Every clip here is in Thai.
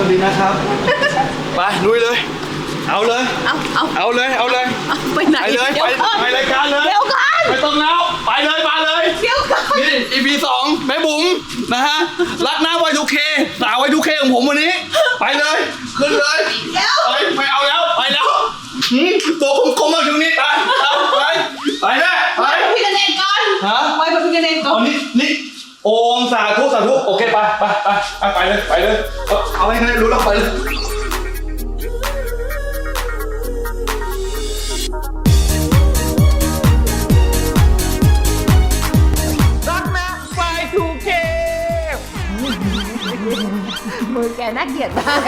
สวัสดีนะครับ ไปลุยเลย เอาเลย เอาเอาเอาเลย เอาเลย เอาไปไหนไปเลยดี๋วไปก่อนไปรายการเลยเดี๋ยวก่อนไม่ต้องแล้วไปเลยมาเลย เดี๋ยวก่อนนี่ EP สองแม่บุ๋มนะฮะ รักหน้าไวทูเคสาวไวทูเคของผมวันนี้ ไปเลย ขึ้นเลย เดี๋ยว ไปไม่เอาแล้ว ไปแล้วหืมตัวผมคมมากอยู่นี่ไปไปไปไปเลยไปไปพี่กระเด็นก่อนฮะไปกับพี่กระเด็นก่อเอานนี่นี่ โอมสาธุสาธุโอเคไปไปไปไปไปเลยไปเลยเอาเอาให้ให้รู้แล้วไปเลยรักนะไฟทูเคมือแกน่าเกลียดมาก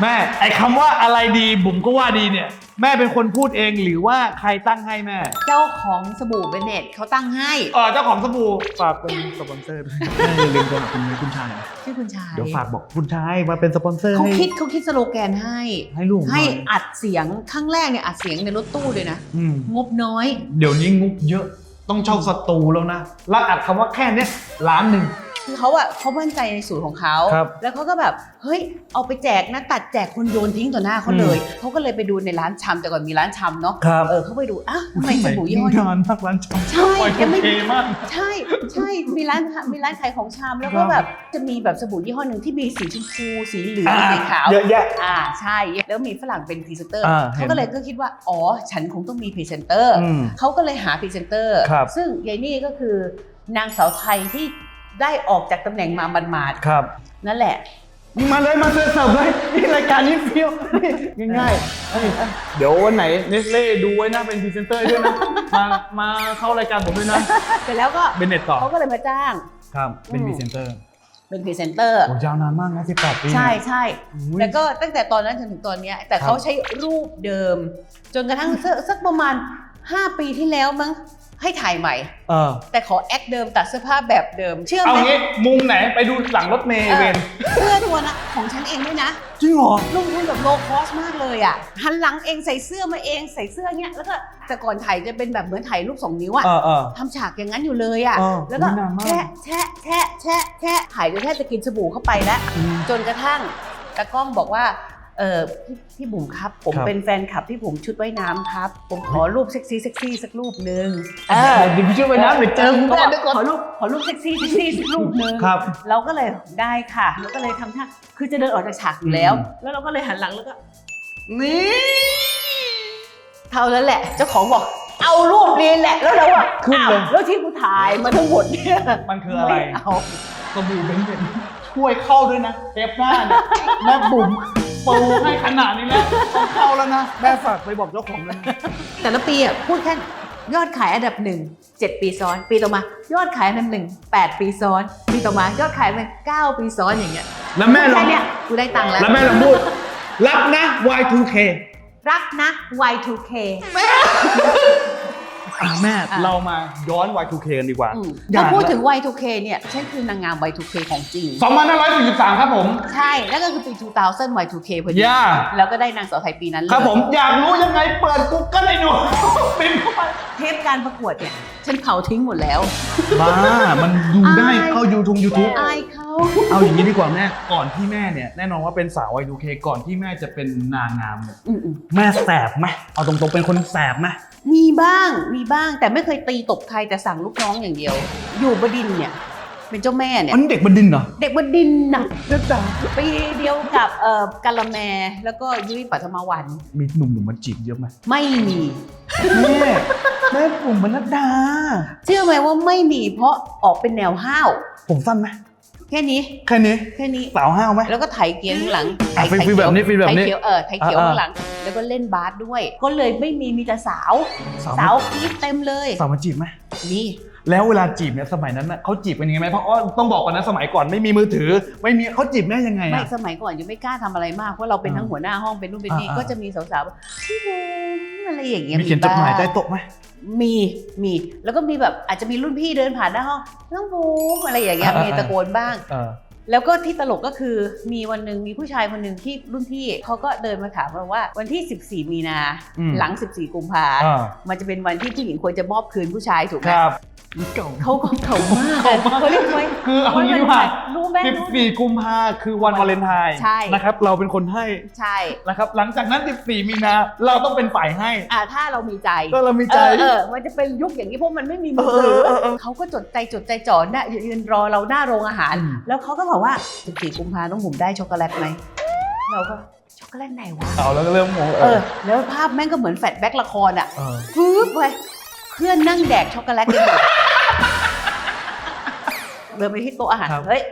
แม่ไอ้คำว่าอะไรดีบุ๋มก็ว่าดีเนี่ย แม่เป็นคนพูดเองหรือว่าใครตั้งให้แม่เจ้าของสบู่เบเนตเขาตั้งให้เออเจ้าของสบู่ฝากเป็นสปอนเซอร์ด้วยแม่อย่าลืมโทรหาคุณคุณชายนะชื่อคุณชายเดี๋ยวฝากบอกคุณชายมาเป็นสปอนเซอร์เขาให้ คิดเขาคิดสโลแกนให้ ให้ลูกให้น่อย อัดเสียงครั้งแรกเนี่ยอัดเสียงในรถตู้เลยนะ อืม งบน้อย เดี๋ยวนี้งุกเยอะ ต้องเช่าสตูแล้วนะ แล้วอัดคำว่าแค่เนี้ยล้านหนึ่ง คือเขาอะเขามั่นใจในสูตรของเขา ครับแล้วเขาก็แบบ เฮ้ย เอาไปแจกนะ ตัดแจกคนโยนทิ้งต่อหน้าเขาเลย เขาก็เลยไปดูในร้านชำแต่ก่อนมีร้านชำเนาะ ครับ เออเขาไปดู อ้าวทำไมสบู่ยี่ห้อนี้ นานมากร้านชำใช่ไฟยังไม่ทูเคมาก ใช่ใช่มีร้านมีร้านขายของชำแล้วก็ครับ แบบจะมีแบบสบู่ยี่ห้อหนึ่งที่มีสีชมพูสีเหลืองอ่าสีขาว เยอะแยะ อ่าใช่แล้วมีฝรั่งเป็นพรีเซนเตอร์อ่าเห็น เขาก็เลยก็คิดว่า อ๋อ ฉันคงต้องมีพรีเซนเตอร์ อืม เขาก็เลยหาพรีเซนเตอร์ ครับซึ่งยายนี่ก็คือนางสาวไทยที่ ได้ออกจากตำแหน่งมาบันมาดครับๆนั่นแหละ มาเลยมาเสิร์ฟเลยนี่รายการนี้เฟี้ยวนี่ง่ายๆเอ้ยเดี๋ยววันไหนเนสเล่ดูไว้นะเป็นพรีเซนเตอร์ด้วยนะมามาเข้ารายการผมด้วยนะเสร็จแล้วก็เบนเน็ตต่อเขาก็เลยมาจ้าง ครับเป็นอืมพรีเซนเตอร์เป็นพรีเซนเตอร์ โอ้ยาวนานมากนะ18ปีใช่ใช่อุ้ยแล้วก็ตั้งแต่ตอนนั้นจนถึงตอนเนี้ยแต่ครับเขาใช้รูปเดิม จนกระทั่งสักสักประมาณ 5 ปีที่แล้วมั้ง ให้ถ่ายใหม่ เออแต่ขอแอคเดิมตัดเสื้อผ้าแบบเดิม เชื่อเอาไหมงี้มุมไหนไปดูหลังรถเมย์เออเวนเสื้อตัวนะของฉันเองด้วยนะ จริงเหรอ ลงทุนแบบโลคอสมากเลยอะหันหลังเองใส่เสื้อมาเองใส่เสื้อเนี้ยแล้วก็แต่ก่อนถ่ายจะเป็นแบบเหมือนถ่ายรูปสองนิ้วอะเออเออ ทำฉากอย่างนั้นอยู่เลยอะ เออแล้วก็อุ๊ยนานมาก แชะแชะแชะแชะแชะถ่ายจนแทบจะกินสบู่เข้าไปแล้ว อืมจนกระทั่งตากล้องบอกว่า เออพี่พี่บุ๋มครับ ผมครับ เป็นแฟนคลับพี่บุ๋มชุดว่ายน้ำครับ ผมขอรูปเซ็กซี่เซ็กซี่สักรูปหนึ่งเออเดี๋ยวพี่ช่วยไปนะเดี๋ยวเจอคุณขแม่อเดี๋ยวก่อนขอรูปขอรูปเซ็กซี่เซ็กซี่สักรูปหนึ่ง ครับ เราก็เลยได้ค่ะแล้วก็เลยทำท่าคือจะเดินออกจากฉากอยู่แล้ว อืม แล้วเราก็เลยหันหลังแล้วก็ นี่เท่านั้นแหละ เจ้าของบอก เอารูปนี้แหละ แล้วเราอะขึ้นเลย อ้าวแล้วที่กูถ่ายมาทั้งหมดเนี่ยมันคืออะไร ม่เอา สบู่เบนเน็ต ช่วยเข้าด้วยนะเทปหน้าเนี่ยแม่บุ๋มปูให้ขนาดนี้แล้วต้องเข้าแล้วนะแม่ฝากไปบอกเจ้าของด้วยนะแต่ละปีอะพูดแค่ยอดขายอันดับหนึ่งเจ็ดปีซ้อน ปีต่อมา ยอดขายอันดับหนึ่งแปดปีซ้อน ปีต่อมายอดขายเป็นเก้าปีซ้อนอย่างเงี้ยแล้วแม่ลอแค่งเนี้ยกูได้ตังค์แล้ว แล้วแม่ลองพูดรับนะ Y2K รักนะ Y2K อะแม่อะ เรามาย้อน Y2K กันดีกว่าอืมอยาถ้ากพูดถึง Y2K เนี่ยฉันคือนางงาม Y2K ของจริง 2543 ครับผม ใช่แล้วก็คือปี 2000 Y2K พอดี ย่า แล้วก็ได้นางสาวไทยปีนั้นเลยครับผมอยากรู้ยังไงเปิด Google ให้ดูเป็นเข้าไปเทปการประกวดเนี่ย ฉันเผาทิ้งหมดแล้ว บ้า มันดูได้อายเข้า YouTube YouTube อายเขาเอาอย่างนี้ดีกว่าแม่ ก่อนที่แม่เนี่ยแน่นอนว่าเป็นสาว Y2K ก่อนที่แม่จะเป็นนางงามเนี่ยอืมแม่แสบไหมเอาตรงๆเป็นคนแสบไหมๆ มีบ้างมีบ้างแต่ไม่เคยตีตบใครแต่สั่งลูกน้องอย่างเดียว อยู่บดินทร์เนี่ย เป็นเจ้าแม่เนี่ย อันนี้เด็กบันดินเหรอเด็กบดินทร์นะปีเดียวกับเอ่อกาละแมแล้วก็ยุ้ยปัทมาวัน มีหนุ่มๆมาจีบเยอะไหมไม่มี แม่แม่ผมบรรณดา เชื่อไหมว่าไม่มีเพราะออกเป็นแนวห้าว ผมสั้นไหม แค่นี้แค่นี้แค่นี้ สาวห้าวไหม แล้วก็ไถเกียร์ข้างหลังอะไถฟีลแบบนี้ฟีลแบบนี้ไถเขียวเออไถเขียวอ่า ข้างหลัง แล้วก็เล่นบาสด้วย ก็เลยไม่มีมีแต่สาว สาวสาวกรีดเต็มเลย สาวมาจีบไหมนี่ แล้วเวลาจีบเนี่ยสมัยนั้นน่ะเขาจีบกันยังไงไหมเพราะว่าต้องบอกก่อนนะสมัยก่อนไม่มีมือถือ ไม่มีเขาจีบแม่ยังไงไม่อะ สมัยก่อนยังไม่กล้าทำอะไรมากเพราะเราเป็นอ่าทั้งหัวหน้าห้องเป็นนู่นเป็นนี่อ่าก็จะมีสาวๆว่าพี่บูมอะไรอย่างเงี้ยมีเขียนจดหมายบ้งใต้โต๊ะไหม มีมีแล้วก็มีแบบอาจจะมีรุ่นพี่เดินผ่านหน้าห้องน้องบูมอะไรอย่างเงี้ยมีตะโกนบ้าง เออ แล้วก็ที่ตลกก็คือมีวันหนึ่งมีผู้ชายคนหนึ่งที่รุ่นพี่เขาก็เดินมาถามเราว่า วันที่ 14 มีนา อืมหลัง 14 กุมภาอ่ามันจะเป็นวันที่ผู้หญิงควรจะมอบคืนผู้ชายถูกไหมครับ เก่า เขาก็เก่ามาก เขาเรียกไหมคือเอางี้ดีกว่ารู้ไหมรู้ไหม 14 กุมภาคือวันวาเลนไทน์ใช่ นะครับ เราเป็นคนให้ใช่นะครับ หลังจากนั้น 14 มีนา เราต้องเป็นฝ่ายให้ อ่าถ้าเรามีใจ ก็เรามีใจ เออเออ มันจะเป็นยุคอย่างนี้เพราะมันไม่มีมือเอถืออเออเออเขาก็จดใจจดใจจ่อหน้ายืนรอเราหน้าโรงอาหาร อืม แล้วเขาก็บอกว่า 14 กุมภาต้องผมได้ช็อกโกแลตไหมเราก็ช็อกโกแลตไหนวะ เอาแล้วก็เริ่มงงเออแล้วภาพแม่งก็เหมือนแฟลชแบ็กละครอะเออ ฟืบไปเพื่อนนั่งแดกช็อกโกแลตกันอยู่ เดินไปที่โต๊ะอาหาร ครับ เฮ้ย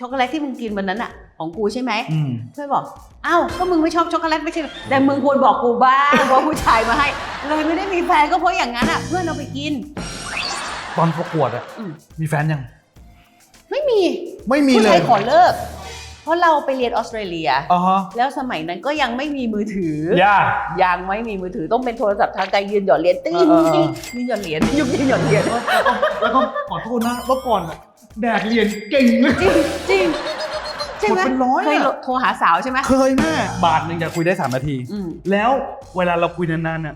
ช็อกโกแลตที่มึงกินวันนั้นอะ ของกูใช่ไหม อืม เพื่อนบอก อ้าว ก็มึงไม่ชอบช็อกโกแลตไม่ใช่เหรอแต่มึงควรบอกกูบ้างว่าผู้ชายมาให้ เลยไม่ได้มีแฟนก็เพราะอย่างนั้นอะ เพื่อนเอาไปกิน ตอนประกวดอะอืม มีแฟนยัง ไม่มีไม่มีผู้เลชายยขอเลิก เพราะเราไปเรียนออสเตรเลีย อ๋อฮะแล้วสมัยนั้นก็ยังไม่มีมือถือยากยังไม่มีมือถือต้องเป็นโทรศัพท์ทางไกลยืนหยอดเหรียญติ้งเออเออเออ ยืนหยอดเหรียญยุคยืนหยอดเหรียญแล้วก็ขอโทษนะเมื่อก่อนอะแดกเรียนเก่งเลย จริงจริงใช่ไหมหมดเป็นร้อยอะเคยโทรหาสาวใช่ไหมเคยแม่บาทหนึ่งจะคุยได้ 3 นาที อืม แล้วเวลาเราคุยนานๆเนี่ย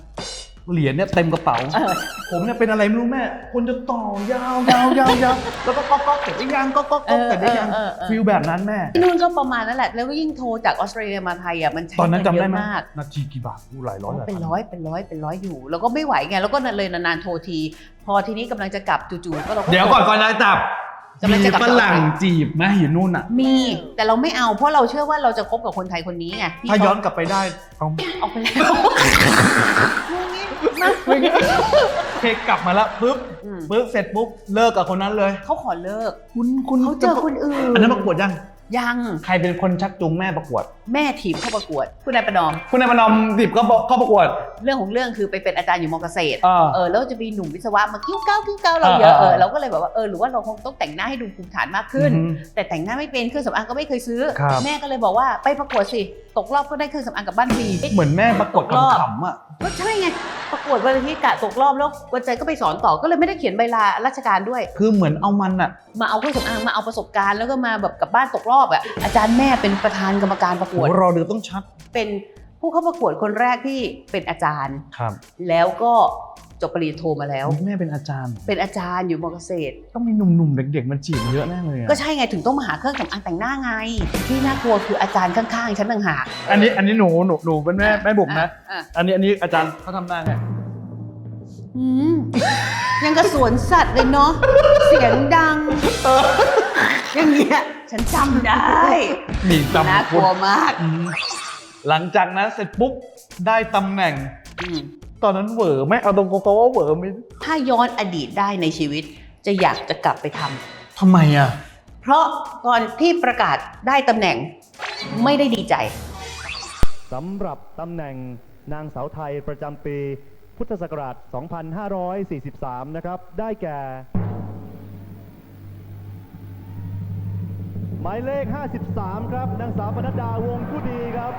เหรียญเนี่ยเต็มกระเป๋าเออผมเนี่ยเป็นอะไรไม่รู้แม่ คนจะต่อยาวยาวยาวยาวแล้วก็ก๊อกก๊อกเสร็จได้ยังก๊อกก๊อกก๊อกเสร็จได้ยังเออเออเออ ฟิลแบบนั้นแม่ ที่นู่นก็ประมาณนั้นแหละ แล้วก็ยิ่งโทรจากออสเตรเลียมาไทยอะมันใช้ตอนนั้นเงิจำได้เยไหมอะมากนาทีกี่บาทอู้หลายร้อยหลายเป็นพันร้อยเป็นร้อยเป็นร้อยอยู่ แล้วก็ไม่ไหวไงแล้วก็เลยนานๆโทรที พอทีนี้กำลังจะกลับจู่ๆก็เราก็เดี๋ยวก่อนก่อนจะจับกำลังมี จะกลับฝรั่งจีบไหมอยู่นู่นอะ มีแต่เราไม่เอาเพราะเราเชื่อว่าเราจะคบกับคนไทยคนนี้ไงที่ถ้าเขย้อนกลับไปได้เอาออกไปแล้วมาเคกลับมาแล้วปุ๊บอืมปุ๊บเสร็จปุ๊บเลิกกับคนนั้นเลยเขาขอเลิก คุณคุณเขาเจอคนอื่นอันนั้นประกวดยังยัง ใครเป็นคนชักจูงแม่ประกวด แม่ทีมเข้าประกวด คุณนายประนอม คุณนายประนอมดิบก็บอกก็ประกวด เรื่องของเรื่องคือไปเป็นอาจารย์อยู่มอเกษตรอ่าเออแล้วจะมีหนุ่มวิศวะมากิ้วก้าวกิ้วก้าวเราเยอะอ่าเอออ่าเราก็เลยแบบว่าเออหรือว่าเราคงต้องแต่งหน้าให้ดูภูมิฐานมากขึ้น อืม แต่แต่งหน้าไม่เป็นเครื่องสำอางก็ไม่เคยซื้อ ครับ แม่ก็เลยบอกว่าไปประกวดสิตกรอบก็ได้เครื่องสำอางกลับบ้านฟรีเหมือนแม่ประกวดรอบขำๆอะ ก็ใช่ไงประกวดวันอาทิตย์กะตกรอบแล้ววันใจก็ไปสอนต่อก็เลยไม่ได้เขียนใบลาราชการด้วย คือเหมือนเอามันอะ มาเอาเครื่องสำอางมาเอาประสบการณ์แล้วก็มาแบบกลับบ้านตกรอบอะอาจารย์แม่เป็นประธานกรรมการประกวดโหรอเดือต้องชัด เป็นผู้เข้าประกวดคนแรกที่เป็นอาจารย์ครับ แล้วก็จบปริญญาโทมาแล้ว แม่เป็นอาจารย์ เป็นอาจารย์อยู่มอเกษตร ต้องมีหนุ่มๆเด็กๆมันจีบเยอะแน่เลยอะก็ใช่ไงถึงต้องมาหาเครื่องสำอางแต่งหน้าไง ที่น่ากลัวคืออาจารย์ข้างๆฉันต่างหากอันนี้อันนี้หนูหนูหนูเป็นแม่แม่บุ๋มนะ อะอันนี้อันนี้อาจารย์เขาทำหน้าไงอืมยังกระสวนสัตว์เลยเนาะเสียงดัง อย่างเงี้ยฉันจำได้มีจำน่ากลัวมากอืมหลังจากนั้นเสร็จปุ๊บได้ตำแหน่ง อืมตอนนั้นเหวอไหม่เอาตรงๆว่าเหวอไหมถ้าย้อนอดีตได้ในชีวิต จะอยากจะกลับไปทำ ทำไมอะ เพราะตอนที่ประกาศได้ตำแหน่งไม่ได้ดีใจ สำหรับตำแหน่งนางสาวไทยประจำปี พุทธศักราช 2543 นะครับ ได้แก่ หมายเลข 53 ครับ นางสาวปนัดดาวงผู้ดีครับ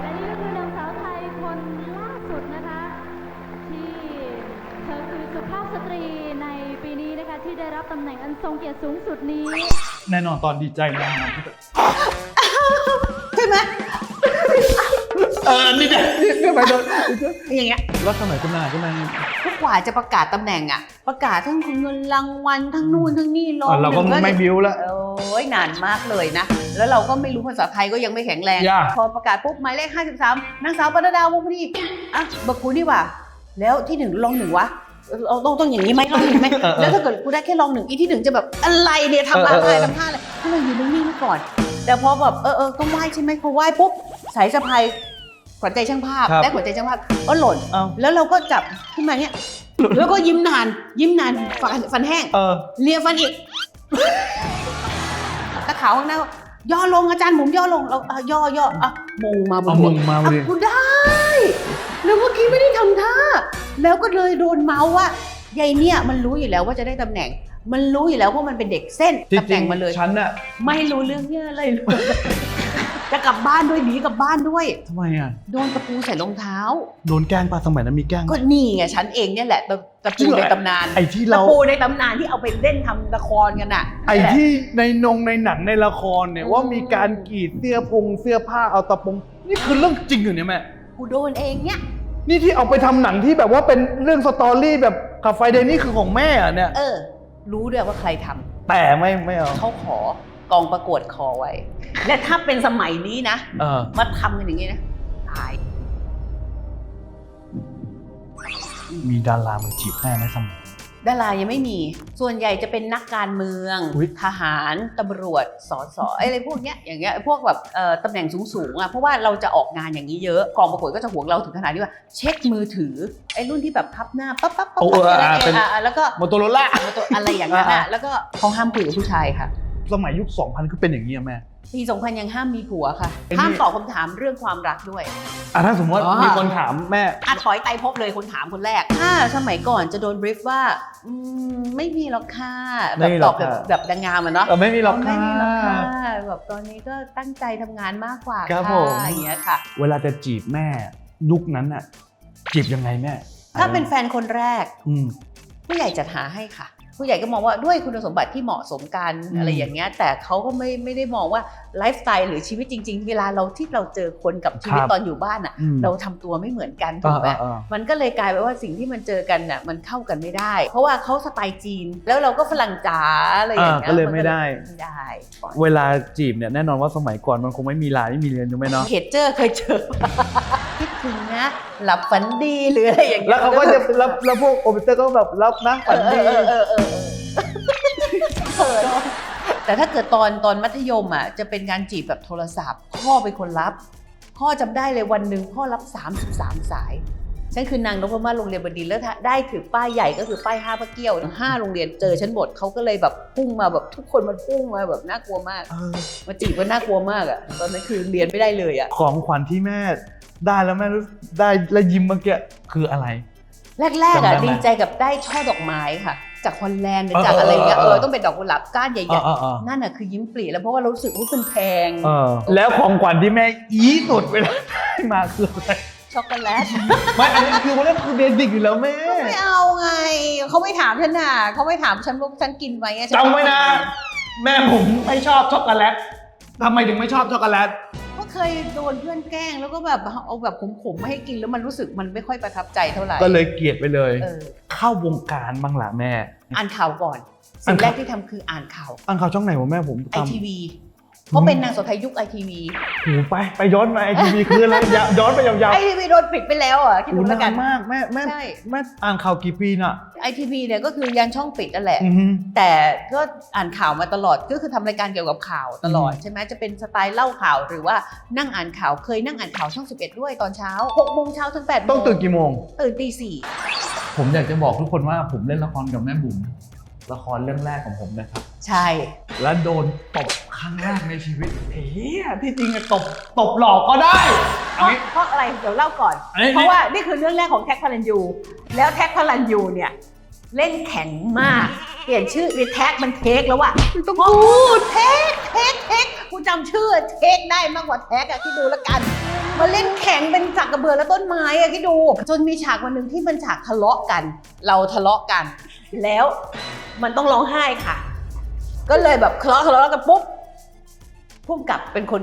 และนี่ก็คือนางสาวไทยคนล่าสุดนะคะ ที่เธอคือสุภาพสตรีในปีนี้นะคะที่ได้รับตำแหน่งอันทรงเกียรติสูงสุดนี้ แน่นอนตอนดีใจนะใช่ไหมเออนี่เด็กนี่ไปโดนอย่างเงี้ยแล้วสมัยคุณนายคุณนายก็กว่าจะประกาศตำแหน่งอะประกาศทั้งเงินรางวัลทั้งนู่นทั้งนี่ลอะเราก็หนึ่งไม่บิ้วแล้วโอ้ยนานมากเลยนะ แล้วเราก็ไม่รู้ภาษาไทยก็ยังไม่แข็งแรงยากพอประกาศปุ๊บหมายเลข 53 นางสาวปนดาวงพอดีอะบักคูนี่หว่า แล้วที่หนึ่งลองหนึ่งวะเราต้องต้องอย่างนี้ไหมลองหนึ่งไหมเออเออแล้วถ้าเกิดกูได้แค่ลองหนึ่งอีที่หนึ่งจะแบบอะไรเนี่ยทำอะไรเออเออทำท่าอะไรก็เลยอยู่นิ่งๆไว้ก่อน แต่พอแบบเออเออต้องไหว้ใช่ไหมพอไหว้ปุ๊บสายสะพาย ขวัญใจช่างภาพครับได้ขวัญใจช่างภาพก็หล่น เอ้าแล้วเราก็จับขึ้นมาเนี้ยแล้วก็ยิ้มนาน ยิ้มนานฟันฟันแห้งเออ เลียฟันอีกตะขาวข้างหน้าย่อลงอาจารย์หมุนย่อลงเราอะย่อย่ออะมงมาบนเอาหัว มงมาพอดีอะกูได้ แล้วเมื่อกี้ไม่ได้ทำท่า แล้วก็เลยโดนเมาส์ว่ายายเนี่ยมันรู้อยู่แล้วว่าจะได้ตำแหน่ง มันรู้อยู่แล้วว่ามันเป็นเด็กเส้นจริตำแหน่งงมาเลยๆฉันอะไม่รู้เรื่องเนี่ยอะไรเลย จะกลับบ้านด้วยหนีกลับบ้านด้วย ทำไมอะ โดนตะปูใส่รองเท้า โดนแกล้งปะสมัยนั้นมีแกล้งไหมก็นี่ไงฉันเองเนี่ยแหละตะตะจริปูงเหรอ ในตำนานไอ้ที่ตะเราปูในตำนานที่เอาไปเล่นทำละครกันน่ะ ไอ้ที่ในนงในหนังในละครเนี่ยว่ามีการกรีดเสื้อพงเสื้อผ้าเอาตะปงนี่คือเรื่องจริงอยู่เนี่ยแม่กูโดนเองเนี่ย นี่ที่เอาไปทำหนังที่แบบว่าเป็นเรื่องสตอรี่แบบกับไฟเดย์นี่คือของแม่อะเนี่ย เออ รู้ด้วยว่าใครทำแต่ไม่ไม่เอาเขาขอ กองประกวดขอไว้ และถ้าเป็นสมัยนี้นะเออ มาทำกันอย่างนี้นะตายมีดารามาจีบแม่ไหมสมัย ดารายังไม่มี ส่วนใหญ่จะเป็นนักการเมือง อุ๊ย ทหารตำรวจสอสออะไรพวกเนี้ยอย่างเงี้ยพวกแบบเอ่อตำแหน่งสูงๆอะเพราะว่าเราจะออกงานอย่างนี้เยอะกองประกวดก็จะห่วงเราถึงขนาดที่ว่าเช็คมือถือไอ้รุ่นที่แบบพับหน้าปั๊บปั๊บปั๊บโอ้ปั๊บเอออ่าอะไรเป็น อะอะแล้วก็ โมโตโรล่าอะไรอย่างนั้นอ่าอะ แล้วก็เขาห้ามคุยกับผู้ชายค่ะ สมัยยุค 2000ก็เป็นอย่างนี้อะแม่ ปี2000ยังห้ามมีผัวค่ะ ไอ้นี่ ห้ามตอบคำถามเรื่องความรักด้วย อะถ้าสมมติว่าอ๋อ มีคนถามแม่อะถอยไตพบเลยคนถามคนแรก ถ้าสมัยก่อนจะโดนบริฟว่าอืมไม่มีหรอกค่ะแบไม่บมีตหรออบกแบบค่ะแบบดังงามอะเนาะเออไม่มีหรอกไม่ค่ะมีหรอกค่ะแบบตอนนี้ก็ตั้งใจทำงานมากกว่าครับค่ะผมอย่างเงี้ยค่ะ เวลาจะจีบแม่ยุคนั้นน่ะจีบยังไงแม่ถ้าเป็นแฟนคนแรก อืมผู้ใหญ่จัดหาให้ค่ะ ผู้ใหญ่ก็มองว่าด้วยคุณสมบัติที่เหมาะสมกันอืมอะไรอย่างเงี้ยแต่เขาก็ไม่ไม่ได้มองว่าไลฟ์สไตล์หรือชีวิตจริง ๆ เวลาเราที่เราเจอคนกับชีวิตครับตอนอยู่บ้านอะอืมเราทำตัวไม่เหมือนกันถูกไหมอ่าอ่าอ่ามันก็เลยกลายเป็นว่าสิ่งที่มันเจอกันน่ะมันเข้ากันไม่ได้ เพราะว่าเขาสไตล์จีน แล้วเราก็ฝรั่งจ๋าอะไรอย่างเงี้ยอ่าก็เลยไม่ได้ไม่ได้ เวลาจีบเนี่ยแน่นอนว่าสมัยก่อนมันคงไม่มีไลน์ไม่มีเรียนถูกไหมเนาะเพจเจอร์เคยเจอ คิดถึงนะ หลับฝันดีหรืออะไรอย่างเงี้ยแล้วเขาก็จะแล้วแล้วพวกโอเปเตอร์ก็แบบรับนะเอฝันอดี เออเออเออเออเออแต่ถ้าเกิดตอนตอนมัธยมอะจะเป็นการจีบแบบโทรศัพท์ พ่อเป็นคนรับ พ่อจำได้เลยวันหนึ่งพ่อรับ 33 สาย ฉันคือนางนพมาศโรงเรียนบดินทร์แล้วถ้าได้ถือป้ายใหญ่ก็คือป้ายห้าพระเกี้ยวห้าโรงเรียนเจอฉันหมดเขาก็เลยแบบพุ่งมาแบบทุกคนมันพุ่งมาแบบน่ากลัวมากเออมาจีบก็น่ากลัวมากอะตอนนั้นคือเรียนไม่ได้เลยอะ ของขวัญที่แม่ ได้แล้วแม่รู้ได้แล้วยิ้มเมื่อกี้คืออะไร แรกๆอะจำได้ไหมดีใจกับได้ช่อดอกไม้ค่ะ จากฮอลแลนด์หรือเออจากอะไรเงี้ยเอเออเอออ ต้องเป็นดอกกุหลาบก้านใหญ่เออเออเออๆนั่นอะคือยิ้มปรีแล้วเพราะว่าเรารู้สึกว่ามันแพงเออแล้วของขวัญที่แม่อีสุดเวลาได้มาคืออะไรช็อกโกแลต ไม่อันนี้คือวันนั้นคือเบสิกอยู่แล้วแม่ ไม่เอาไง เขาไม่ถามฉันน่ะเขาไม่ถามฉันว่าฉันกินไหมอะฉัจำไว้นะ แม่ผมไม่ชอบช็อกโกแลตทำไมถึงไม่ชอบช็อกโกแลตก็ เคยโดนเพื่อนแกล้งแล้วก็แบบเอาแบบขมๆมาให้กินแล้วมันรู้สึกมันไม่ค่อยประทับใจเท่าไหร่ก็เลยเกลียดไปเลย เออเข้าวงการบ้างละแม่ อ่านข่าวก่อนอ่าสิ่นงแรข่าวกที่ทำคืออ่านข่าวอังข่าวช่องไหนวะแม่ผมไอทำทีวี เพราะเป็นนางสาวไทยยุคไอทีวีโหูไปไปย้อนมาไอทีวีคืออะไรอย่าย้อนไปยาวไอทีวีโดนปิดไปแล้วอะคิดๆดูอู้แล้วนากันนมากแม่แม่ใช่แม่อ่านข่าวกี่ปีน่ะไอทีวีเนี่ยก็คือยันช่องปิดนั่นแหละอือฮึแต่ก็อ่านข่าวมาตลอดก็คือทำรายการเกี่ยวกับข่าวตลอดอืมใช่ไหมจะเป็นสไตล์เล่าข่าวหรือว่านั่งอ่านข่าวเคยนั่งอ่านข่าวช่อง 11 ด้วยตอนเช้า6โมงเช้าถึง8โมงต้องตื่นกี่โมงตื่นตีสี่ผมอยากจะบอกทุกคนว่าผมเล่นละครกับแม่บุ๋ม ละครเรื่องแรกของผมนะครับ ใช่ และโดนตบครั้งแรกในชีวิตเฮ้ยที่จริงอะตบตบหลอกก็ได้เพเอาราะงี้ เพราะอะไรเดี๋ยวเล่าก่อน อันนี้ เพราะว่านี่คือเรื่องแรกของแท็กพลันยู แล้วแท็กพลันยูเนี่ยเล่นแข็งมาก เปลี่ยนชื่อเป็นแท็กมันเทคแล้วอะต้องพูดเทคเทคเทคกูจำชื่อเทคได้มากกว่าแท็กอะที่ดูแล้วกันมาเล่นแข็งเป็นสักกระเบือและต้นไม้อะที่ดู จนมีฉากวันหนึ่งที่มันฉากทะเลาะกัน เราทะเลาะกัน แล้ว มันต้องร้องไห้ค่ะ ก็เลยแบบทะเลาะทะเลาะกันปุ๊บพุ่มกับเป็นคน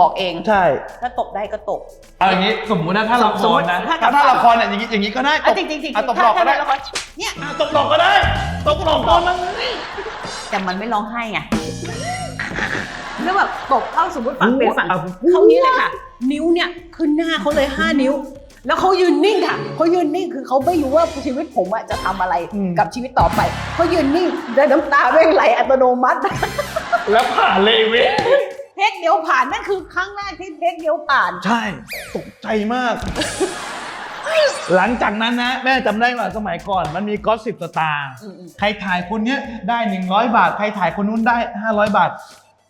บอกเอง ใช่ ถ้าตบได้ก็ตบ เอาอย่างนี้สมมุตินะถ้าละคสมมุรตินะถ้าถ้ากับถ้าละครเนี่ยอย่างนี้อย่างนี้ก็ได้อะจริงจริงจริงอะตบหลอกก็ได้ถ้าถ้าละครเนี่ยอะตบหลอกก็ได้ตบหลอกตอนนั้นแต่มันไม่ร้องไห้ไงแล้วแบบตบเข้าสมมติฝั่งเป็นฝั่งอะเขานี้เลยค่ะ นิ้วเนี่ยขึ้นหน้าเขาเลยห้านิ้ว แล้วเขายืนนิ่งค่ะเขายืนนิ่งคือเขาไม่รู้ว่าชีวิตผมอะจะทำอะไรอืม กับชีวิตต่อไปเขายืนนิ่งแล้วน้ำตาแม่งไหลอัตโนมัติ แล้วผ่านเลยเว้ยเทคเดียวผ่านนั่นคือครั้งแรกที่เทคเดียวผ่าน ใช่ ตกใจมาก หลังจากนั้นนะ แม่จำได้ว่าสมัยก่อน มันมีก็สิบสตาร์อืมอืม ใครถ่ายคนเนี้ยได้ 100 บาท ใครถ่ายคนนู้นได้ 500 บาท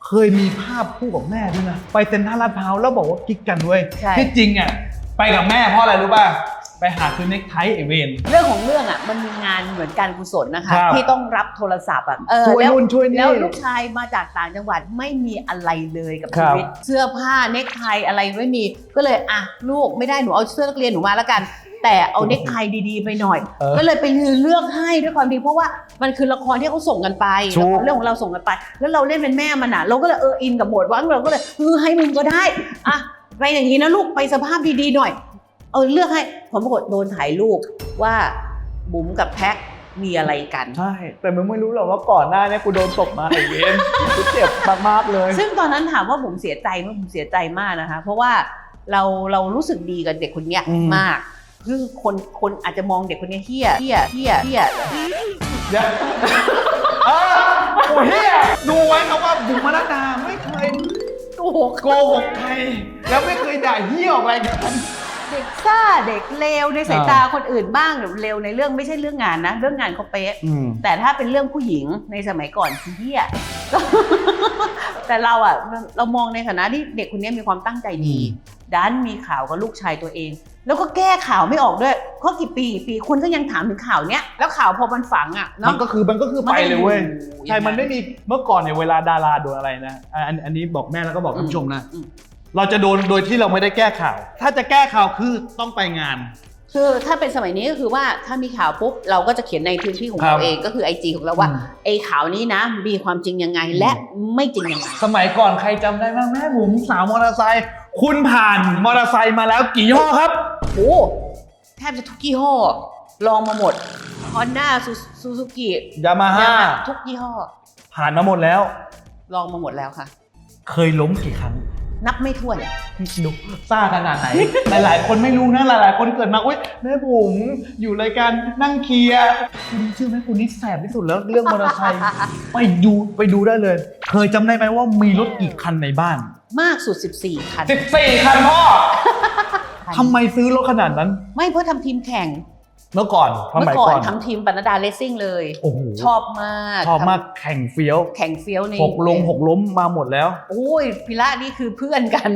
เคยมีภาพคู่กับแม่ด้วยนะ ไปเซ็นทรัลลาดพร้าวแล้วบอกว่ากิ๊กกันเว้ยใช่ ที่จริงอะ ไปกับแม่เพราะอะไรรู้ป่ะ ไปหาซื้อเน็กไทไอเวน เรื่องของเรื่องอะมันมีงานเหมือนการกุศลนะคะ ครับที่ต้องรับโทรศัพท์อะเออช่วยแล้วนู่นช่วยนี่แล้วลูกชายมาจากต่างจังหวัดไม่มีอะไรเลยกับครัชีบ วิตเสื้อผ้าเนคไทอะไรไม่มีก็เลยอะลูกไม่ได้หนูเอาเสื้อนักเรียนหนูมาแล้วกัน แต่เอาเนคไทดีๆไปหน่อย เออ ก็เลยไปเลือกให้ด้วยความดีเพราะว่ามันคือละครที่เขาส่งกันไปถูก ละครเรื่องของเราส่งกันไป แล้วเราเล่นเป็นแม่มันอะ เราก็เลยเอออินกับบทว่าเราก็เลยเออให้มึงก็ได้อะ ไปอย่างนี้นะลูกไปสภาพดีๆหน่อย เออเลือกให้ผลปรากฏโดนถ่ายรูปว่าบุ๋มกับแพ็คมีอะไรกัน ใช่ แต่มึงไม่รู้หรอกว่าก่อนหน้าเนี้กูโดนตบมาไอเวนกูเจ็บมากๆเลย ซึ่งตอนนั้นถามว่าผมเสียใจไหมผมเสียใจมากนะคะ เพราะว่าเราเรารู้สึกดีกับเด็กคนเนี้ยอืมมาก คือคนคนอาจจะมองเด็กคนเนี้ยเฮี้ยเฮี้ยเฮี้ยเฮี้ยเดี๋ยวเออโอ้เฮียดูไว้นะว่าบุ๋มมนัดดาไม่เค ยโอ้โหโกหกใคร แล้วไม่เคยด่าเฮี้ยออกรายการเด็กซ่าเด็กเลวในสายอ่าตาคนอื่นบ้างหรือเลวในเรื่องไม่ใช่เรื่องงานนะ เรื่องงานเขาเป๊ะ อืม แต่ถ้าเป็นเรื่องผู้หญิงในสมัยก่อนคือเฮี้ยแต่เราอะเรามองในฐานะที่เด็กคนนี้มีความตั้งใจดีดันมีข่าวกับลูกชายตัวเอง แล้วก็แก้ข่าวไม่ออกด้วยเพราะกี่ปีปีคนก็ยังถามถึงข่าวเนี้ยแล้วข่าวพอมันฝังอะมัเนาะ นก็คือมันก็คือมันไปก็เลยเว้ยอยู่ใช่อย่างนั้นมันไม่มีเมื่อก่อนเนี่ยเวลาดาราโดนอะไรนะอะอันอันนี้บอกแม่แล้วก็บอกท่านผู้ชมนะอืม เราจะโดนโดยที่เราไม่ได้แก้ข่าว ถ้าจะแก้ข่าวคือต้องไปงาน คือถ้าเป็นสมัยนี้ก็คือว่าถ้ามีข่าวปุ๊บเราก็จะเขียนในพื้นที่ของครัเราบ เองก็คือไอจีของเราว่าอืมไอข่าวนี้นะ มีความจริงยังไงและไม่จริงยังไง สมัยก่อนใครจำได้บ้างแม่บุ๋มสาวมอเตอร์ไซค์ คุณผ่านมอเตอร์ไซค์มาแล้วกี่ยี่ห้อครับ โอ้แทบจะทุกยี่ห้อ ลองมาหมด Honda Suzuki ยามาฮ่าทุกยี่ห้อ ผ่านมาหมดแล้ว ลองมาหมดแล้วค่ะ เคยล้มกี่ครั้ง นับไม่ถ้วน ดูซ่าขนาดไหน หลาย ๆ คนไม่รู้นะ หลาย ๆ คนเกิดมาอุ้ยแม่บุ๋มอยู่รายการนั่งเคลียร์คุณเชื่อไหมคุณนี่แสบที่สุดแล้วเรื่องมอเตอร์ไซค์ไปดูไปดูได้เลย เคยจำได้ไหมว่ามีรถกี่คันในบ้าน มากสุด 14คัน14 คันพ่อทำไมซื้อรถขนาดนั้น ไม่เพราะทำทีมแข่ง เมื่อก่อนสเมื่มัยอก่อก่นอนทำทีมปนดาเลสซิ่งเลยโอ้โหชอบมากชอบมากแข่งเฟี้ยว แข่งเฟี้ยวในหกลงหกล้มมาหมดแล้ว โอ้ยพิระนี่คือเพื่อนกัน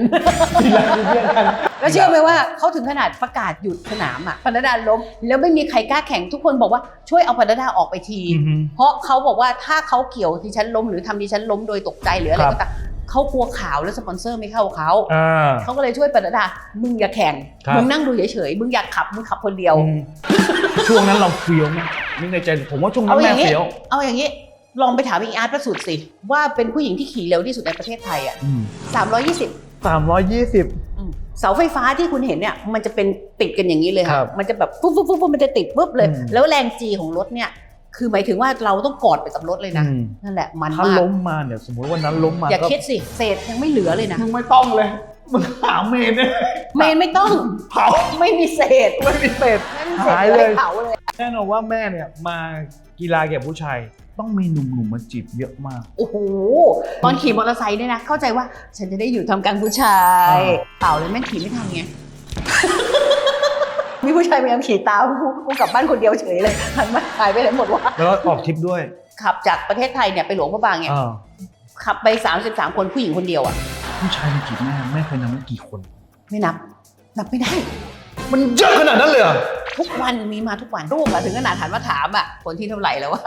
ทีละเพื่อนกัน แล้วเชื่อไหมว่าเขาถึงขนาดประกาศหยุดสนามอะปนดาล้ม แล้วไม่มีใครกล้าแข่งทุกคนบอกว่าช่วยเอาปนดาออกไปทีอือฮึเพราะเขาบอกว่าถ้าเขาเกี่ยวที่ฉันล้มหรือทำที่ฉันล้มโดยตกใจหรืออะไรครับก็ตาม เขากลัวข่าวแล้วสปอนเซอร์ไม่เข้าเขาอ่าเขาก็เลยช่วยปนดามึงอย่าแข่งครับมึงนั่งดูเฉยๆ มึงอยากขับ มึงขับคนเดียวอืมช่วงนั้นเราเฟี้ยวไหมนี่ในใจผมว่าช่วงนั้เอานอแม่ย่างนี้เฟี้ยว เอาอย่างนี้ ลองไปถามอีอาร์ตประสูตรสิ ว่าเป็นผู้หญิงที่ขี่เร็วที่สุดในประเทศไทยอะอืม320สามร้อยยี่สิบอืมเสาไฟฟ้าที่คุณเห็นเนี่ยมันจะเป็นติดกันอย่างนี้เลยครัค่ะบมันจะแบบปุ๊บปุ๊บปุ๊บปุ๊บมันจะติดปุ๊บเลยอืมแล้วแรงจีของรถเนี่ย คือหมายถึงว่าเราต้องกอดไปกับรถเลยนะ อืม นั่นแหละมันถ้ามากล้มมาเนี่ยสมมติวันนั้นล้มมาอย่าก็คิดสิเศษยังไม่เหลือเลยนะ มึงไม่ต้องเลยมึงหาเมนเนี่ยเมนไม่ต้อง เผาไม่มีเศษไม่มีเศษ ไม่มีเศษหายเลเลยยเผาเลย แน่นอนว่าแม่เนี่ยมากีฬาเกี่ยวกับผู้ชายต้องมีหนุ่มๆมาจีบเยอะมาก โอ้โห ตอนขี่มอเตอร์ไซค์เนี่ยนะ เข้าใจว่าฉันจะได้อยู่ทำกลางผู้ชาย อ่า เปล่าเลยแม่งขี่ไม่ทันไง มีผู้ชายพยายามขี่ตามกูกูกลับบ้านคนเดียวเฉยเลยหันมาหายไปไหนหมดวะแล้วก็ออกทริปด้วย ขับจากประเทศไทยเนี่ยไปหลวงพระบางเนี่ยอ่าขับไป 33 คนผู้หญิงคนเดียวอะ ผู้ชายมาจีบแม่แม่เคยนับว่ากี่คน ไม่นับ นับไม่ได้ มันเยอะขนาดนั้นเลยเหรอทุกวันมีมาทุกวันลูกอะถึงขนาดหันมาถามอะคนที่เท่าไหร่แล้ววะ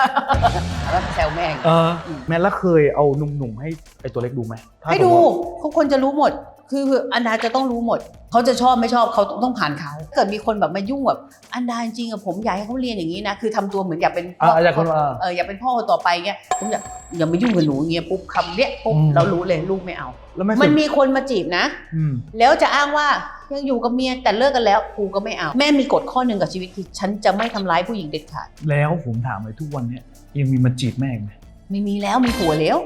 ถามว่าแซวแม่ง เออ แม่แล้วเคยเอาหนุ่มๆให้ไอตัวเล็กดูไหมถ้าให้สมดูมุติเขาคนจะรู้หมด คืออันดาจะต้องรู้หมด เขาจะชอบไม่ชอบเขาต้องผ่านเขาเกิดมีคนแบบมายุ่งแบบอันดาจริงๆอะผมอยากให้เขาเรียนอย่างนี้นะคือทำตัวเหมือนอยากเป็นพ่อ่าอยากคนอ่าเอออยากเป็นพ่อต่อไปเงี้ยผมอยากอย่ามายุ่งกับหนูเงี้ยปุ๊บคำเนี้ยปุ๊บอืมเรารู้เลยลูกไม่เอาแล้วแม่มันมีคนมาจีบนะอืมแล้วจะอ้างว่ายังอยู่กับเมียแต่เลิกกันแล้วกูก็ไม่เอาแม่มีกฎข้อหนึ่งกับชีวิตคือฉันจะไม่ทำร้ายผู้หญิงเด็ดขาดแล้วผมถามเลยทุกวันเนี้ยยังมีมาจีบแม่อีกไหม ไม่มีแล้วมีผัวแล้ว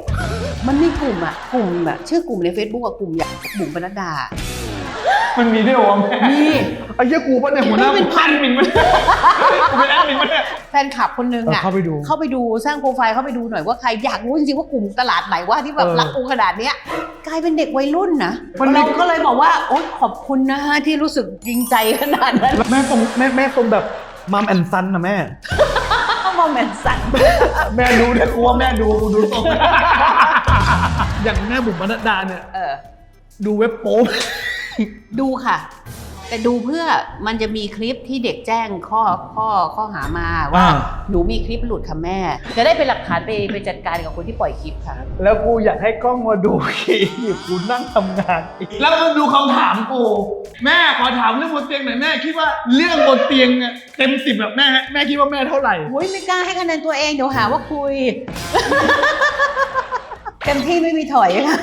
มันมีกลุ่มอะกลุ่มอะชื่อกลุ่มใน Facebook อะกลุ่มอยากบุ๋มปนัดดา มันมีด้วยเหรอแม่มี ไอ้เหี้ยกูปะเนี่ยหัวหน้าเป็นพันมินมันกูเป็นแอดมินมันเนี่ยแฟนคลับคนนึงเอออะเข้าไปดู เข้าไปดูสร้างโปรไฟล์เข้าไปดูหน่อยว่าใครอยากรู้จริงๆว่ากลุ่มตลาดไหนว่าที่แบบเออรักกูขนาดเนี้ยกลายเป็นเด็กวัยรุ่นนะมันมี เราก็เลยบอกว่าโอ๊ยขอบคุณนะฮะที่รู้สึกจริงใจขนาดนั้นแม่ทรงแม่แม่ทรงแบบมัมแอนซันนะแม่ มองแมนสันแม่ดูเนี่ยกูว่าแม่ดูกูดูทรงอย่างแม่บุ๋มปนัดดาเนี่ยเออ ดูเว็บโป๊ดูค่ะ แแต่ดูเพื่อมันจะมีคลิปที่เด็กแจ้งข้อข้อข้อหามาว่าอ่า หนูมีคลิปหลุดค่ะแม่ จะได้เป็นหลักฐานไปไปจัดการกับคนที่ปล่อยคลิปค่ะ แล้วกูอยากให้กล้องมาดูคีกูนั่งทำงานอีกแล้วมึงดูคำถามกู แม่ขอถามเรื่องบนเตียงหน่อยแม่คิดว่าเรื่องบนเตียงเนี่ยเต็มสิบแบบแม่แม่คิดว่าแม่เท่าไหร่ อุ้ยไม่กล้าให้คะแนนตัวเองเดี๋ยวหาว่าคุย เต็มที่ไม่มีถอยค่ะ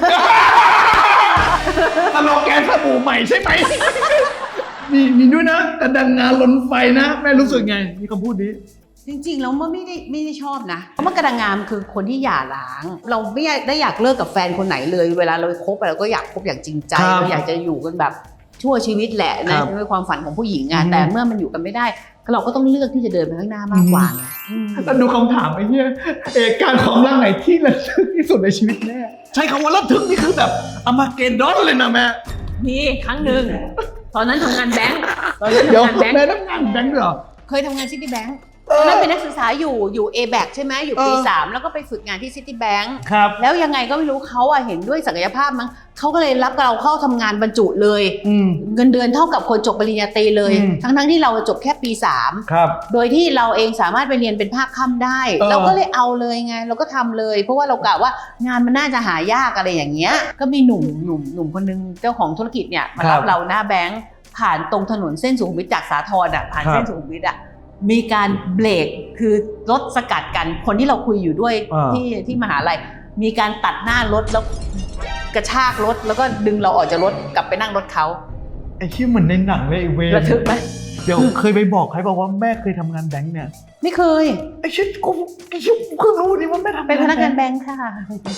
สโลแกนสบู่ใหม่ใช่ไหม มีมีด้วยนะ แต่ดังงานล้นไฟนะ แม่รู้สึกไง มีคำพูดนี้ จริงๆ แล้วมันไม่ได้ไม่ได้ชอบนะ เพราะมันกระดังงามคือคนที่หย่าร้าง เราไม่อยากได้อยากเลิกกับแฟนคนไหนเลย เวลาเราคบอะเราก็อยากคบอย่างจริงใจครับเราอยากจะอยู่กันแบบชั่วชีวิตแหละคนะรับด้วยความฝันของผู้หญิงอะอืม แต่เมื่อมันอยู่กันไม่ได้ เราก็ต้องเลือกที่จะเดินไปข้างหน้ามากกว่าไงอืมแล้วดูคำถามไอ้เนี่ยเอกการความรักไหนที่ระทึกที่สุดในชีวิตแม่ใช้คำว่าระทึกนี่คือแบบอมาเกนดอนเลยนะแม่ มีครั้งหนึ่ง ตอนนั้นทำงานแบงก์ตอนนั้นเดี๋ยวทำงานแบงก์แม่ทำงานแบงค์ด้วยเหรอเคยทำงานซิตี้แบงก์ ตอนนั้นเป็นนักศึกษาอยู่อยู่ a b a c ใช่ไหมอยู่ปีเออสามแล้วก็ไปฝึกงานที่ซิตี้แบงก์ครับ แล้วยังไงก็ไม่รู้เขาอะเห็นด้วยศักยภาพมั้งเขาก็เลยรับเราเข้าทำงานบรรจุเลย อืม เงินเดือนเท่ากับคนจบปริญญาตรีเลย อืม ทั้งๆที่เราจบแค่ปีครับ3โดยที่เราเองสามารถไปเรียนเป็นภาคค่ำได้ เออ เราก็เลยเอาเลยไง เราก็ทำเลย เพราะว่าเรากะว่างานมันน่าจะหายากอะไรอย่างเงี้ย ก็มีหนุ่มหนุ่มหนุ่มคนนึงเจ้าของธุรกิจเนี่ยมารับเราหน้าแบงค์ผ่านตรงถนนเส้นสุขุมวิทจากสาทรอะผ่านเส้นสุขุมวิทอะ มีการเบรกคือรถสกัดกันคนที่เราคุยอยู่ด้วยอ่า ที่ที่มหาลัยมีการตัดหน้ารถแล้วกระชากรถแล้วก็ดึงเราออกจากรถกลับไปนั่งรถเขาไอ้ที่เหมือนในหนังเลยไอ้เวร ระทึกไหมเดี๋ยวเคยไปบอกใครบอกว่าแม่เคยทำงานแบงค์เนี่ยไม่เคย ไอ้ชิดกูไอ้ชิดกูเพิ่งรู้นี่ว่าแม่ทำเป็นพนักงานแบงค์ค่ะ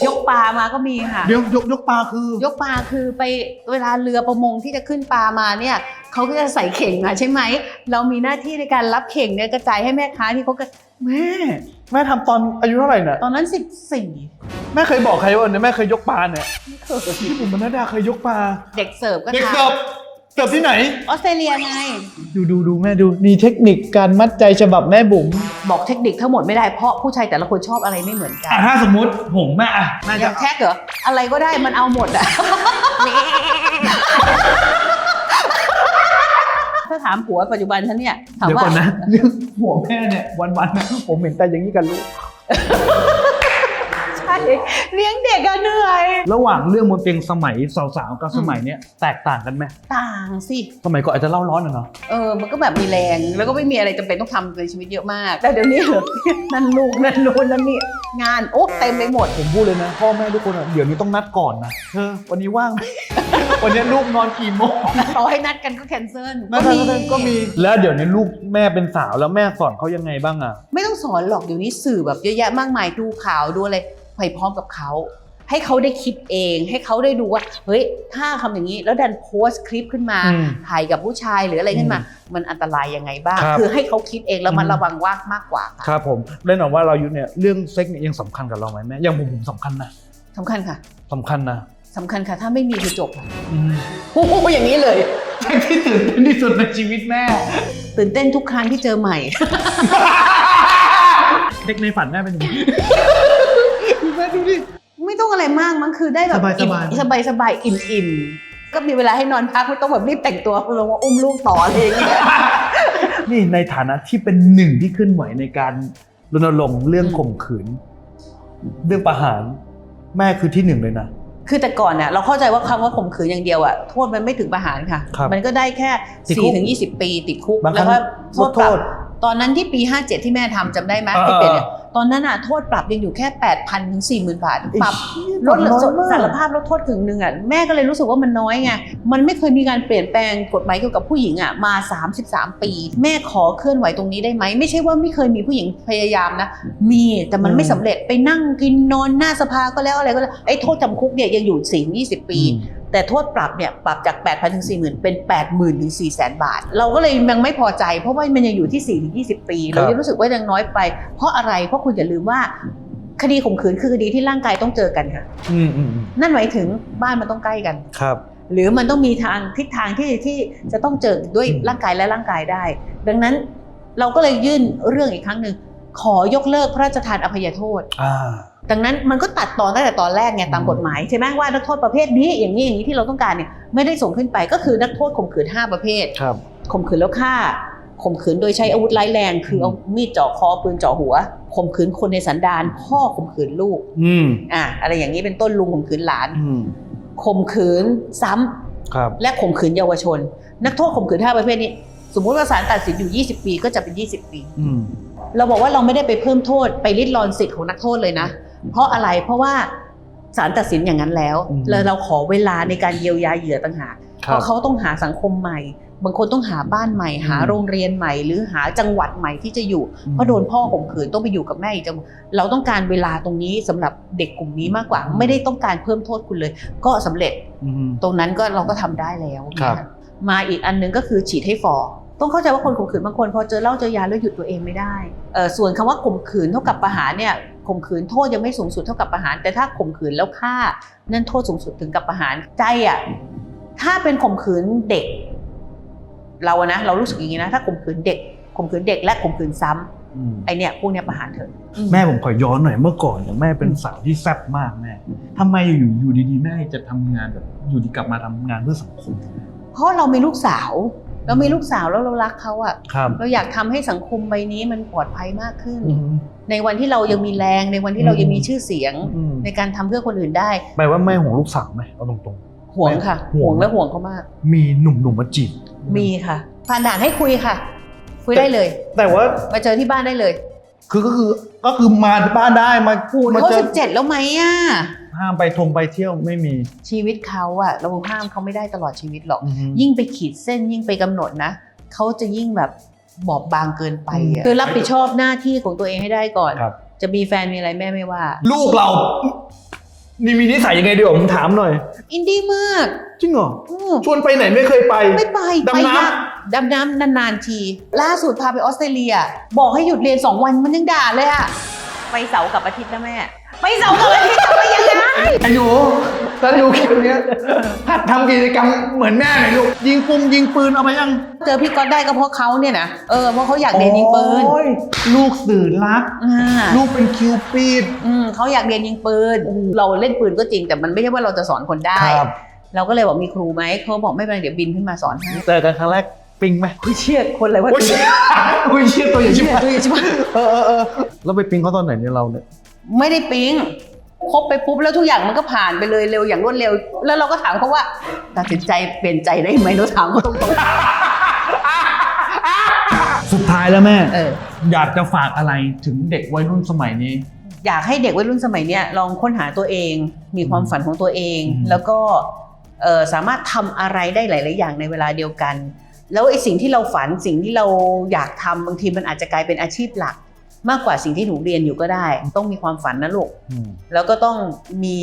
ยกปลามาก็มีค่ะ เดี๋ยวยกยกปลาคือยกปลาคือไปเวลาเรือประมงที่จะขึ้นปลามาเนี่ยเขาก็จะใส่เข่งมาใช่ไหม เรามีหน้าที่ในการรับเข่งเนี่ยกระจายให้แม่ค้าที่เขาก็แม่แม่ทำตอนอายุเท่าไหร่เนี่ยตอนนั้นสิบสี่แม่เคยบอกใครว่าเนี่ยแม่เคยยกปลาเนี่ยไม่เคยที่ผมมนัดดาเคยยกปลาเด็กเสิร์ฟก็เด็กทเสิร์ฟ เสิร์ฟที่ไหนำออสเตรเลียไง ดูดูดูแม่ดูมีเทคนิคการมัดใจฉบับแม่บุ๋มบอกเทคนิคทั้งหมดไม่ได้เพราะผู้ชายแต่ละคนชอบอะไรไม่เหมือนกันอะถ้าสมมติผมแม่อะแม่อจะย่างแท็กเหรอ อะไรก็ได้มันเอาหมดอะถ้าถามผัวปัจจุบันฉันเนี่ยถามเดี๋ยวว่าก่อนนะเรื่องหัวแม่เนี่ยวันๆนะผมเห็นแต่อย่างนี้กับลูกใช่ เลี้ยงเด็กอะเหนื่อย ระหว่างเรื่องบนเตียงสมัยสาวๆกับสมัยเนี้ยแตกต่างกันไหมต่างสิสมัยก่อนอาจจะเล่าร้อนอะเนาะเออมันก็แบบมีแรงแล้วก็ไม่มีอะไรจำเป็นต้องทำในชีวิตเยอะมาก แต่เดี๋ยวนี้เหรอ นั่นลูกนั่นนู่นนั่นนี่งานโอ้เต็มไปหมด ผมพูดเลยนะพ่อแม่ทุกคนอะเดี๋ยวนี้ต้องนัดก่อนนะเธอวันนี้ว่างไหม วันนี้ลูกนอนกี่โมงต่อให้นัดกันก็แคนเซิลแม่ก็มีก็มีแล้วเดี๋ยวนี้ลูกแม่เป็นสาวแล้วแม่สอนเขายังไงบ้างอะไม่ต้องสอนหรอกเดี๋ยวนี้สื่อแบบเยอะแยะมากมายดูข่าวดูอะไร ไปพร้อมกับเขา ให้เขาได้คิดเอง ให้เขาได้ดูว่าเฮ้ยถ้าทำอย่างนี้แล้วดันโพสต์คลิปขึ้นมาอืมถ่ายกับผู้ชายหรืออะไรขึ้นมา มันอันตรายยังไงบ้างครับคือให้เขาคิดเองแล้วมันอืมระวังว่ามากกว่าค่ะครับผมแน่นอนว่าเราอยู่เนี่ยเรื่องเซ็กเนี่ยยังสำคัญกับเราไหมแม่อย่างผมผมสำคัญนะสำคัญค่ะสำคัญนะสำคัญค่ะ ถ้าไม่มีคือจบค่ะอืมโอ้โหอย่างนี้เลยเซ็กที่ตื่นเต้นที่สุดในชีวิตแม่ ตื่นเต้นทุกครั้งที่เจอใหม่ เด็กในฝันแม่เป็นยังไงแม่ ดูดิ ไม่ต้องอะไรมากมั้งคือได้แบบสบายๆสบายสบายๆอิ่มอิ่มๆ ก็มีเวลาให้นอนพักไม่ต้องแบบรีบแต่งตัวลงมาอุ้มลูกต่ออะไรอย่างเงี้ย นี่ในฐานะที่เป็นหนึ่งที่ขึ้นไหวในการรณรงค์เรื่องอืมข่มขืน เรื่องประหารแม่คือที่หนึ่งเลยนะ คือแต่ก่อนเนี่ยเราเข้าใจว่าคำว่าข่มขืนอย่างเดียวอะโทษมันไม่ถึงประหารค่ะ ครับมันก็ได้แค่ติดคุก4ถึง20ปีติดคุกบางครั้แล้วงก็โทษปรับลดโทษ ตอนนั้นที่ปี 57 ที่แม่ทำจำได้ไหมเออที่เป็นเนี่ยตอนนั้นอะโทษปรับยังอยู่แค่ 8,000ถึง40,000 บาท ปรับลดเหลือน้อยมาก สารภาพลดโทษถึงหนึ่งอะแม่ก็เลยรู้สึกว่ามันน้อยไง มันไม่เคยมีการเปลี่ยนแปลงกฎหมายเกี่ยวกับผู้หญิงอะมา 33 ปี แม่ขอเคลื่อนไหวตรงนี้ได้ไหม ไม่ใช่ว่าไม่เคยมีผู้หญิงพยายามนะ มีแต่มันไม่สำเร็จไปนั่งกินนอนหน้าสภาก็แล้วอะไรก็แล้วไอ้โทษจำคุกเนี่ยยังอยู่4ี่ยี่สิบปี อืม แต่โทษปรับเนี่ยปรับจาก 8 0 0 0 ถึง 40,000 เป็น 80,000 ถึง 400,000 บาท เราก็เลยยังไม่พอใจ เพราะว่ามันยังอยู่ที่ 4 ถึง 20 ปีครับเรายังรู้สึกว่ายังน้อยไป เพราะอะไร เพราะคุณอย่าลืมว่าคดีข่มขืนคือคดีที่ร่างกายต้องเจอกันค่ะอืมอืมอืมนั่นหมายถึงบ้านมันต้องใกล้กันครับ หรือมันต้องมีทางทิศทางที่ที่จะต้องเจอด้วยอืมร่างกายและร่างกายได้ ดังนั้นเราก็เลยยื่นเรื่องอีกครั้งหนึ่งขอยกเลิกพระราชทานอภัยโทษอ่า ดังนั้นมันก็ตัดตอนตั้งแต่ตอนแรกไงตามกฎหมายใช่ไหมว่านักโทษประเภทนี้อย่างนี้อย่างนี้ที่เราต้องการเนี่ยไม่ได้ส่งขึ้นไปก็คือนักโทษข่มขืน 5 ประเภทครับข่มขืนแล้วฆ่าข่มขืนโดยใช้อาวุธร้ายแรง คือเอามีดเจาะคอปืนเจาะหัวข่มขืนคนในสันดานพ่อข่มขืนลูกอืมอะอะไรอย่างนี้เป็นต้นลุงข่มขืนหลานอืมข่มขืนซ้ำครับและข่มขืนเยาวชน นักโทษข่มขืนห้าประเภทนี้ สมมุติว่าศาลตัดสินอยู่ 20 ปีก็จะเป็น 20 ปีอืมเราบอกว่าเราไม่ได้ไปเพิ่มโทษไปริดรอนสิทธิ์ของนักโทษเลยนะ เพราะอะไรเพราะว่าศาลตัดสินอย่างนั้นแล้วอืมแล้วเราขอเวลาในการเยียวยาเหยื่อต่างหากคเพรับราะเขาต้องหาสังคมใหม่ บางคนต้องหาบ้านใหม่ หาอืมโรงเรียนใหม่ หรือหาจังหวัดใหม่ที่จะอยู่ เพราะโดนพ่อข่มขืนต้องไปอยู่กับแม่อีกจังหวัดเราต้องการเวลาตรงนี้สำหรับเด็กกลุ่มนี้มากกว่า ไม่ได้ต้องการเพิ่มโทษคุณเลย ก็สำเร็จอืมตรงนั้นก็เราก็ทำได้แล้วครับนะมาอีกอันหนึงก็คือฉีดให้ฟอต้องเข้าใจว่าคนข่มขืนบางคนพอเจอเหล้าเจอยาแล้วหยุดตัวเองไม่ได้เออส่วนคำว่าข่มขืนเท่ากับประหารเนี่ย ข่มขืนโทษยังไม่สูงสุดเท่ากับประหาร แต่ถ้าข่มขืนแล้วฆ่านั่นโทษสูงสุดถึงกับประหารใจอะถ้าเป็นข่มขืนเด็ก เราอะนะเรารู้สึกอย่างนี้นะถ้าข่มขืนเด็กข่มขืนเด็กและข่มขืนซ้ำอืมไอเนี่ยพวกเนี้ยประหารเถอะแม่ผมขอย้อนหน่อยเมื่อก่อนเนี่ยแม่เป็นสาวที่แซ่บมากแม่ทำไมอยู่อยู่ดีๆแม่จะทำงานแบบอยู่ดีกลับมาทำงานเพื่อสังคมเพราะเรามีลูกสาว เรามีลูกสาวแล้วเรารักเขาอะครับเราอยากทำให้สังคมใบนี้มันปลอดภัยมากขึ้นอืมในวันที่เรายังมีแรงในวันที่เรายังมีชื่อเสียงอืมในการทำเพื่อคนอื่นได้แปลว่าแม่ห่วงลูกสาวไหมเอาตรงห่วงค่ะ ห่ห่ววงงและห่วงเขามากๆมีหนุ่มๆมาจีบมีค่ะ ผ่านด่านให้คุยค่ะ คุยได้เลย แต่ว่ามาเจอที่บ้านได้เลย คือก็คือก็คือมาที่บ้านได้มาโอ้ยมาเขาเจอสิบเจ็ดแล้วไหมอะ ห้ามไปทงไปเที่ยวไม่มี ชีวิตเขาอะเราห้ามเขาไม่ได้ตลอดชีวิตหรอก อือฮึ ยิ่งไปขีดเส้นยิ่งไปกำหนดนะเขาจะยิ่งแบบบอบบางเกินไปอะอืมคือรับผิดชอบหน้าที่ของตัวเองให้ได้ก่อน ครับ จะมีแฟนมีอะไรแม่ไม่ว่า ลูกเรา นี่มีนิสัยยังไงดีกว่าผมถามหน่อย อินดี้มากจริงเหรอ อืมชวนไปไหนไม่เคยไป ไม่ไปดำไปน้ำยากดำน้ำนานๆที ล่าสุดพาไปออสเตรเลีย บอกให้หยุดเรียน2วันมันยังด่าเลยอะไปเสาร์กับอาทิตย์นะแม่ ไปเสาร์กับอาทิตย์จะไปยังไงไอ้หนูถ้าดูคลิปเนี้ยหัดทำกิจกรรมเหมือนแม่หน่อยลูก ยิงปุงยิงปืนเอาไปยังเจอพี่ก๊อตได้ก็เพราะเขาเนี่ยนะเออเพราะเขาอยากเรียนยิงปืนโอ้ยลูกสื่อรัก อ่าลูกเป็นคิวปิด อืมเขาอยากเรียนยิงปืน เราเล่นปืนก็จริง แต่มันไม่ใช่ว่าเราจะสอนคนได้ครับเราก็เลยบอกมีครูไหมเขาบอกไม่เป็นไรเดี๋ยวบินขึ้นมาสอนให้เจอกันครั้งแรกปิงไหมคุยเชื่อคนอะไรว่าโอ้ยเชี่ยโอ้ยเชี่ยตัวใหญ่ชิบเชื่อหายตัวใช่ไหมเออเออเออแล้วไปปิงเขาตอนไหนเนี่ยเราเนี่ย ไม่ได้ปิ๊งคบไปปุ๊บแล้วทุกอย่างมันก็ผ่านไปเลยเร็วอย่างรวดเร็ว แล้วเราก็ถามเขาว่าตัดสินใจเปลี่ยนใจได้ไหมเราถามเขาตรงสุดท้ายแล้วแม่ๆเอออยากจะฝากอะไรถึงเด็กวัยรุ่นสมัยนี้ อยากให้เด็กวัยรุ่นสมัยเนี้ยลองค้นหาตัวเอง มีความฝันของตัวเองอืมแล้วก็เอ่อสามารถทำอะไรได้หลาย ๆ อย่างในเวลาเดียวกัน แล้วไอ้สิ่งที่เราฝันสิ่งที่เราอยากทำบางทีมันอาจจะกลายเป็นอาชีพหลัก มากกว่าสิ่งที่หนูเรียนอยู่ก็ได้ ต้องมีความฝันนะลูกอืมแล้วก็ต้องมี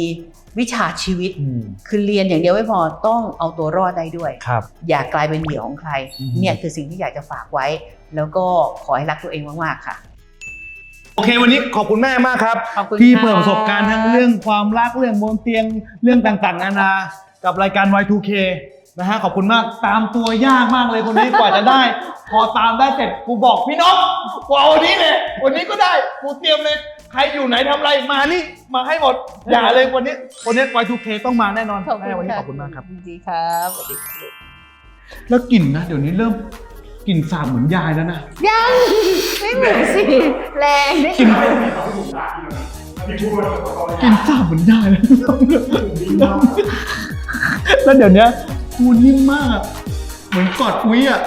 วิชาชีวิตอืมคือเรียนอย่างเดียวไม่พอต้องเอาตัวรอดได้ด้วยครับอย่ากลายเป็นเหยื่อของใครอืมเนี่ยคือสิ่งที่อยากจะฝากไว้ แล้วก็ขอให้รักตัวเองมากๆค่ะโอเควันนี้ขอบคุณแม่มากครับขอบคุณที่ค่ะเปิดประสบการณ์ทั้งเรื่องความรักเรื่องบนเตียงเรื่องต่างๆนานา กับรายการ Y2K นะฮะขอบคุณมากตามตัวยากมากเลยคนนี้กว่าจะได้ พอตามได้เสร็จกูบอกพี่นกกูเอาวันนี้เลย วันนี้ก็ได้กูเตรียมเลยใครอยู่ไหนทำอะไรมานี่มาให้หมด อย่าเลยวันนี้วันนี้ Y2K ต้องมาแน่นอนแม่วันนี้ขอบคุณมากครับยินดีครับสวัสดีครับแล้วกลิ่นนะเดี๋ยวนี้เริ่มกลิ่นสาบเหมือนยายแล้วนะยังไม่เหมือนสิแรงได้กลิ่นกลิ่นสาบเหมือนยายแล้วแล้วเดี๋ยวเนี้ย กูนิ่มมากอะเหมือนกอดอุ้ยอะ